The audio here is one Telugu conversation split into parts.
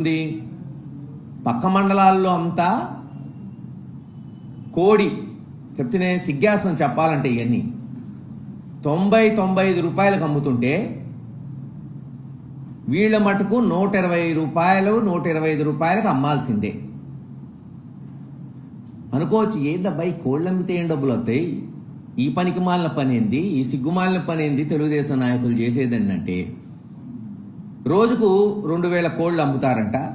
ఉంది. పక్క మండలాల్లో అంతా కోడి. చెప్తేనే సిగ్గాసం చెప్పాలంటే ఇవన్నీ తొంభై తొంభై ఐదు రూపాయలకు అమ్ముతుంటే వీళ్ళ మటుకు నూట ఇరవై రూపాయలు నూట ఇరవై ఐదు రూపాయలకు అమ్మాల్సిందే. అనుకోవచ్చు ఏందబ్బా ఈ కోళ్ళు అమ్మితే ఏం డబ్బులు వస్తాయి? ఈ పనికి మాలిన పని ఏంది ఈ సిగ్గుమాలిన పని ఏంది తెలుగుదేశం నాయకులు చేసేది రోజుకు రెండు వేల కోళ్ళు అమ్ముతారంట.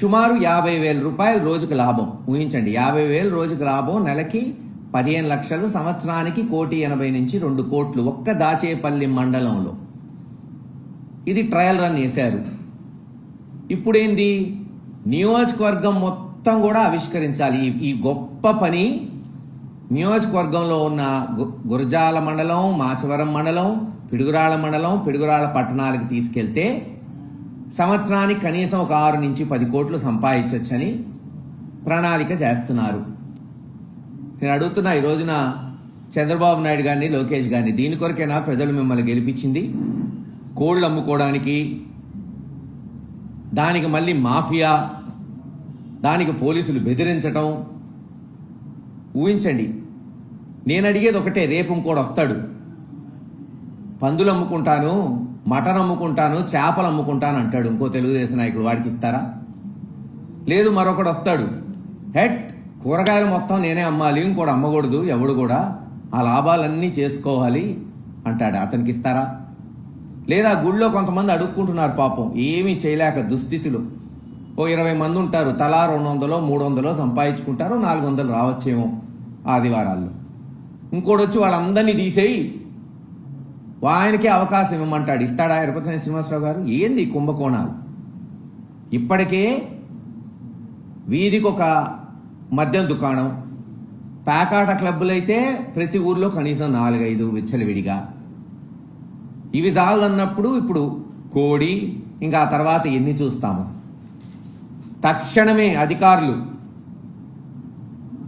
సుమారు యాభై వేల రూపాయలు రోజుకు లాభం. ఊహించండి యాభై వేలు రోజుకు లాభం నెలకి పదిహేను లక్షలు సంవత్సరానికి కోటి ఎనభై నుంచి రెండు కోట్లు ఒక్క దాచేపల్లి మండలంలో. ఇది ట్రయల్ రన్ వేశారు ఇప్పుడేంది? నియోజకవర్గం మొత్తం కూడా ఆవిష్కరించాలి. ఈ- ఈ గొప్ప పని నియోజకవర్గంలో ఉన్న గు- గురజాల మండలం మాచవరం మండలం పిడుగురాళ్ళ మండలం పిడుగురాళ్ళ పట్టణాలకు తీసుకెళ్తే సంవత్సరానికి కనీసం ఒక ఆరు నుంచి పది కోట్లు సంపాదించవచ్చని ప్రణాళిక చేస్తున్నారు. నేను అడుగుతున్నా ఈ రోజున చంద్రబాబు నాయుడు గారిని లోకేష్ గారిని దీని కొరకైనా ప్రజలు మిమ్మల్ని గెలిపించింది? కోళ్ళు అమ్ముకోవడానికి దానికి మళ్ళీ మాఫియా దానికి పోలీసులు బెదిరించటం. ఊహించండి. నేను అడిగేది ఒకటే రేపు ఇంకోటి వస్తాడు. పందులు అమ్ముకుంటాను మటన్ అమ్ముకుంటాను చేపలు అమ్ముకుంటాను అంటాడు ఇంకో తెలుగుదేశం నాయకుడు. వాడికి ఇస్తారా? లేదు మరొకడు వస్తాడు. హెట్! కూరగాయలు మొత్తం నేనే అమ్మాలి ఇంకోటి అమ్మకూడదు ఎవడు కూడా. ఆ లాభాలన్నీ చేసుకోవాలి అంటాడు. అతనికి ఇస్తారా? లేదా గుళ్ళో కొంతమంది అడుక్కుంటున్నారు పాపం. ఏమీ చేయలేక దుస్థితిలో. ఓ ఇరవై మంది ఉంటారు. తలా రెండు వందలో మూడు వందలో సంపాదించుకుంటారు నాలుగు వందలు రావచ్చేమో ఆదివారాల్లో. ఇంకోటి వచ్చి వాళ్ళందరినీ తీసేయి ఆయనకే అవకాశం ఇవ్వమంటాడు. ఇస్తాడా ఎరపతిని శ్రీనివాసరావు గారు? ఏంది కుంభకోణాలు? ఇప్పటికే వీధికి ఒక మద్యం దుకాణం పేకాట క్లబ్బులు అయితే ప్రతి ఊర్లో కనీసం నాలుగైదు విచ్చలవిడిగా. ఇవి చాలన్నప్పుడు ఇప్పుడు కోడి ఇంకా ఆ తర్వాత ఎన్ని చూస్తాము? తక్షణమే అధికారులు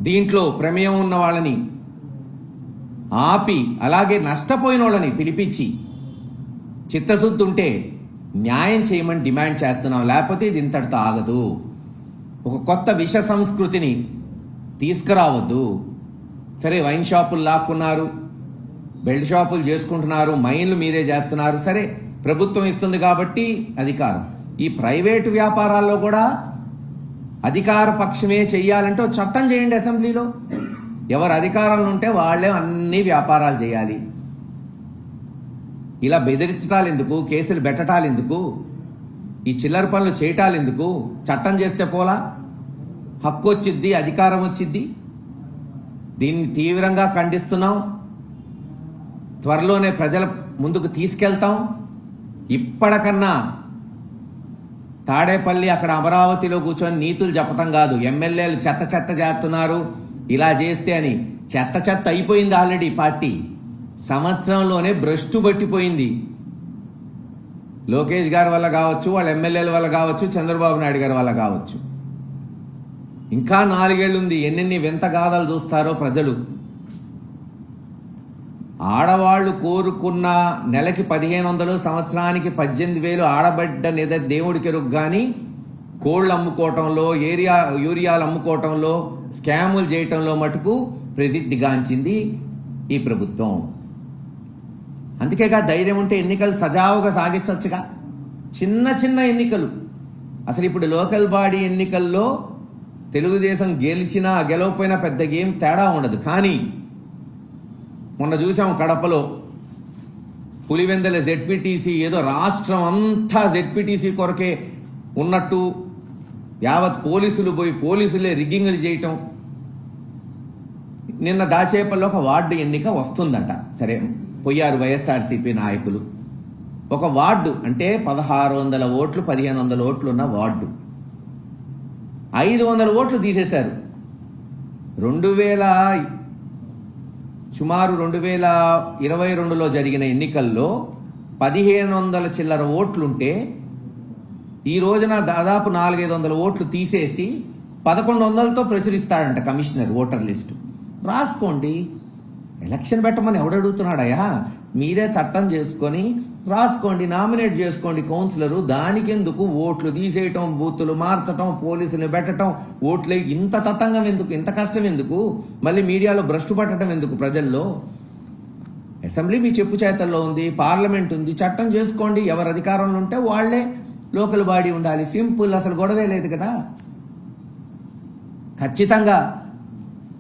దీంట్లో ప్రమేయం ఉన్న వాళ్ళని ఆపి అలాగే నష్టపోయిన వాళ్ళని పిలిపించి చిత్తశుద్ధి ఉంటే న్యాయం చేయమని డిమాండ్ చేస్తున్నాం లేకపోతే ఇది ఇంతటితో ఆగదు. ఒక కొత్త విష సంస్కృతిని తీసుకురావద్దు. సరే వైన్ షాపులు లాక్కున్నారు బెల్ట్ షాపులు చేసుకుంటున్నారు మైన్లు మీరే చేస్తున్నారు. సరే ప్రభుత్వం ఇస్తుంది కాబట్టి అధికారం. ఈ ప్రైవేటు వ్యాపారాల్లో కూడా అధికార పక్షమే చెయ్యాలంటే చట్టం చేయండి అసెంబ్లీలో. ఎవరు అధికారంలో ఉంటే వాళ్ళే అన్ని వ్యాపారాలు చేయాలి. ఇలా బెదిరించటాలు ఎందుకు? కేసులు పెట్టటాలు ఎందుకు? ఈ చిల్లర పనులు చేయటాలు ఎందుకు? చట్టం చేస్తే పోలా? హక్కు వచ్చిద్ది అధికారం వచ్చిద్ది. దీన్ని తీవ్రంగా ఖండిస్తున్నాం. త్వరలోనే ప్రజల ముందుకు తీసుకెళ్తాం. ఇప్పటికన్నా తాడేపల్లి అక్కడ అమరావతిలో కూర్చొని నీతులు చెప్పటం కాదు. ఎమ్మెల్యేలు చెత్త చెత్త చేస్తున్నారు. ఇలా చేస్తే అని చెత్త చెత్త అయిపోయింది ఆల్రెడీ పార్టీ. సంవత్సరంలోనే భ్రష్టు పట్టిపోయింది. లోకేష్ గారి వల్ల కావచ్చు వాళ్ళ ఎమ్మెల్యేల వల్ల కావచ్చు చంద్రబాబు నాయుడు గారి వల్ల కావచ్చు. ఇంకా నాలుగేళ్ళు ఉంది ఎన్నెన్ని వింత గాథలు చూస్తారో ప్రజలు. ఆడవాళ్ళు కోరుకున్న నెలకి పదిహేను వందలు సంవత్సరానికి పద్దెనిమిది వేలు ఆడబడ్డ నిద దేవుడికి రుగ్గాని కోళ్ళు అమ్ముకోవటంలో ఏరియా యూరియాలు అమ్ముకోవటంలో స్కాములు చేయటంలో మటుకు ప్రసిద్ధిగాంచింది ఈ ప్రభుత్వం. అందుకేగా ధైర్యం ఉంటే ఎన్నికలు సజావుగా సాగించవచ్చుగా. చిన్న చిన్న ఎన్నికలు. అసలు ఇప్పుడు లోకల్ బాడీ ఎన్నికల్లో తెలుగుదేశం గెలిచినా గెలవపోయినా పెద్ద ఏం తేడా ఉండదు. కానీ మొన్న చూసాం కడపలో పులివెందల జెడ్పీటీసీ ఏదో రాష్ట్రం అంతా జెడ్పీటీసీ కొరకే ఉన్నట్టు యావత్ పోలీసులు పోయి పోలీసులే రిగ్గింగ్లు చేయటం. నిన్న దాచేపల్లో ఒక వార్డు ఎన్నిక వస్తుందంట. సరే పోయారు వైఎస్ఆర్సీపీ నాయకులు. ఒక వార్డు అంటే పదహారు వందల ఓట్లు పదిహేను వందల ఓట్లు ఉన్న వార్డు. ఐదు వందల ఓట్లు తీసేశారు. రెండు వేల సుమారు రెండు వేల ఇరవై రెండులో జరిగిన ఎన్నికల్లో పదిహేను వందల చిల్లర ఓట్లుంటే ఈ రోజున దాదాపు నాలుగైదు వందల ఓట్లు తీసేసి పదకొండు వందలతో ప్రచురిస్తాడంట కమిషనర్ ఓటర్ లిస్టు. రాసుకోండి. ఎలక్షన్ పెట్టమని ఎవడడుగుతున్నాడయ్యా మీరే చట్టం చేసుకొని రాసుకోండి నామినేట్ చేసుకోండి కౌన్సిలరు. దానికెందుకు ఓట్లు తీసేయటం బూతులు మార్చటం పోలీసులు పెట్టటం? ఓట్లు ఇంత తతంగం ఎందుకు? ఇంత కష్టం ఎందుకు? మళ్ళీ మీడియాలో భ్రష్టు పట్టడం ఎందుకు ప్రజల్లో? అసెంబ్లీ మీ చెప్పు చేతల్లో ఉంది పార్లమెంట్ ఉంది చట్టం చేసుకోండి. ఎవరు అధికారంలో ఉంటే వాళ్ళే లోకల్ బాడీ ఉండాలి. సింపుల్ అసలు గొడవే లేదు కదా? ఖచ్చితంగా